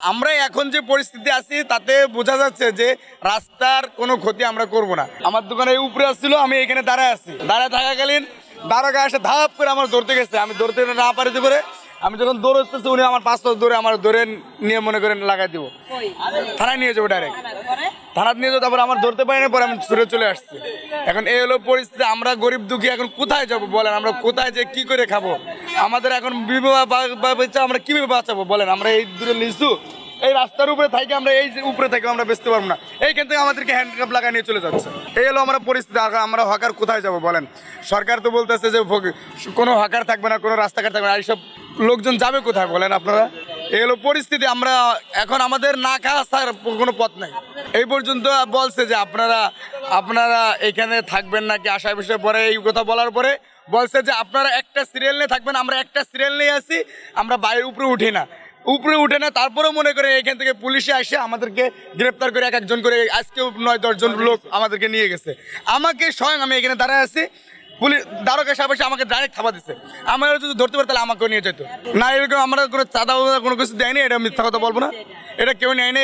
আমরা এখন যে পরিস্থিতি আছি, তাতে বোঝা যাচ্ছে যে রাস্তার কোনো ক্ষতি আমরা করব না। আমার দোকানে উপরে আসছিল, আমি এখানে দাঁড়ায় আছি। দাঁড়ায় থাকাকালীন দাঁড়াকা এসে ধাপ করে আমার ধরতে গেছে। আমি ধরতে না পারিতে পারে আমি যখন দৌড়তেছি উনি আমার পাঁচ দৌড়ে আমার দৌড়ে নিয়ে মনে করেন লাগাই দিব। থানায় নিয়ে যাব ডাইরেক্ট থানায় নিয়ে যাব তারপর আমার ধরতে পারি না পরে আমি ছুটে চলে আসছি। এখন এই হলো পরিস্থিতি আমরা গরিব দুঃখী এখন কোথায় যাব বলেন? আমরা কোথায় যে কি করে খাব? আমাদের এখন বিবাহ আমরা কীভাবে বাঁচাবো বলেন? আমরা এই দূরে লিচু এই রাস্তার উপরে থাকি আমরা এই যে উপরে থাকি আমরা বেচতে পারব না। এইখান থেকে আমাদেরকে হ্যান্ডক্রাফ লাগা নিয়ে চলে যাচ্ছে। এই হলো আমরা পরিস্থিতি আমরা হকার কোথায় যাব বলেন? সরকার তো বলতেছে যে কোনো হকার থাকবে না কোনো রাস্তাঘাট থাকবে না এইসব লোকজন যাবে কোথায় বলেন আপনারা? এই হলো পরিস্থিতি, আমরা এখন আমাদের না খাওয়া কোনো পথ নাই। এই পর্যন্ত বলছে যে আপনারা আপনারা এখানে থাকবেন নাকি আশা বিষয়ে পরে এই কথা বলার পরে বলছে যে আপনারা একটা সিরিয়াল নিয়ে থাকবেন, আমরা একটা সিরিয়াল নিয়ে আসি, আমরা বাইরে উপরে উঠি না। উপরে উঠে না, তারপরেও মনে করে এখান থেকে পুলিশে আসে আমাদেরকে গ্রেপ্তার করে এক একজন করে, আজকেও নয় দশজন লোক আমাদেরকে নিয়ে গেছে। আমাকে স্বয়ং আমি এখানে দাঁড়ায় আছি পুলিশ দারোগা সাহেব এসে আমাকে ডাইরেক্ট থাবা দিছে। আমার যদি ধরতে পারে তাহলে আমাকেও নিয়ে যেত। না, এরকম আমরা কোনো চাঁদা কোনো কিছু দেয়নি, এটা মিথ্যা কথা বলব না। এটা কেউ নেয়নি